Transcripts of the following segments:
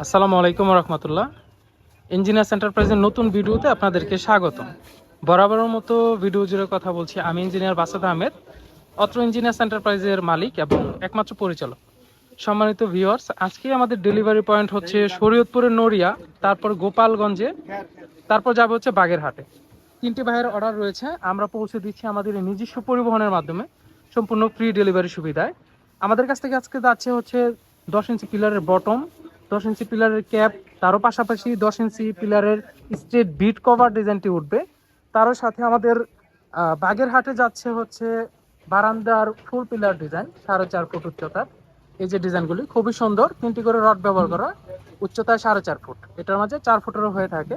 আসসালামু আলাইকুম রহমতুল্লাহ। ইঞ্জিনিয়ার্স এন্টারপ্রাইজের নতুন ভিডিওতে আপনাদেরকে স্বাগতম। বরাবরের মতো ভিডিও জুড়ে কথা বলছি আমি ইঞ্জিনিয়ার বাসাদ আহমেদ, অত্র ইঞ্জিনিয়ার্স এন্টারপ্রাইজের মালিক এবং একমাত্র পরিচালক। সম্মানিত ভিউয়ার্স আজকে আমাদের ডেলিভারি পয়েন্ট হচ্ছে শরীয়তপুরের নড়িয়া, তারপর গোপালগঞ্জে, তারপর যাবে হচ্ছে বাগেরহাটে। তিনটি ভাইয়ের অর্ডার রয়েছে, আমরা পৌঁছে দিচ্ছি আমাদের নিজস্ব পরিবহনের মাধ্যমে, সম্পূর্ণ ফ্রি ডেলিভারি সুবিধায়। আমাদের কাছ থেকে আজকে যাচ্ছে হচ্ছে দশ ইঞ্চি পিলারের বটম দশ ইঞ্চি পিলারের ক্যাপ তারও পাশাপাশি দশ ইঞ্চি পিলারের স্ট্রেট বিট কভার ডিজাইনটি উঠবে। তারও সাথে আমাদের বাগেরহাটে যাচ্ছে হচ্ছে বারান্দার ফুল পিলার ডিজাইন সাড়ে চার ফুট উচ্চতার এই যে ডিজাইনগুলি খুবই সুন্দর, তিনটি করে রড ব্যবহার করা, উচ্চতায় সাড়ে চার ফুট। এটার মাঝে চার ফুটেরও হয়ে থাকে।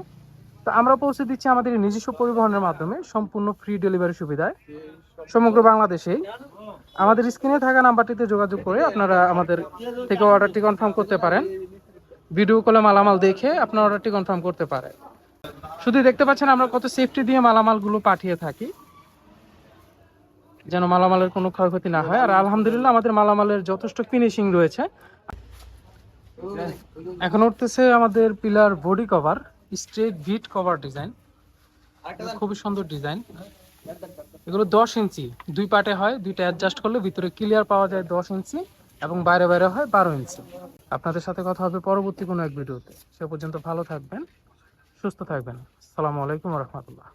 তো আমরা পৌঁছে দিচ্ছি আমাদের নিজস্ব পরিবহনের মাধ্যমে, সম্পূর্ণ ফ্রি ডেলিভারি সুবিধায়। সমগ্র বাংলাদেশেই। আমাদের স্ক্রিনে থাকা নাম্বারটিতে যোগাযোগ করে আপনারা আমাদের থেকে অর্ডারটি কনফার্ম করতে পারেন। ভিডিও কলে মালামাল দেখে আপনার অর্ডারটি কনফার্ম করতে পারে। শুধু দেখতে পাচ্ছেন আমরা কত সেফটি দিয়ে মালামালগুলো পাঠিয়ে থাকি, যেন মালামালের কোনো ক্ষয়ক্ষতি না হয়। আর আলহামদুলিল্লাহ আমাদের মালামালের যথেষ্ট ফিনিশিং রয়েছে। এখন উঠতেছে আমাদের পিলার বডি কভার স্ট্রেট ভিট কভার ডিজাইন খুবই সুন্দর ডিজাইন এগুলো দশ ইঞ্চি। দুই পার্টে হয়, দুইটা অ্যাডজাস্ট করলে ভিতরে ক্লিয়ার পাওয়া যায় দশ ইঞ্চি এবং বাইরে বাইরে হয় বারো ইঞ্চি। আপনাদের সাথে কথা হবে পরবর্তী কোনো এক ভিডিওতে। সে পর্যন্ত ভালো থাকবেন, সুস্থ থাকবেন। সালামু আলাইকুম রহমতুল্লাহ।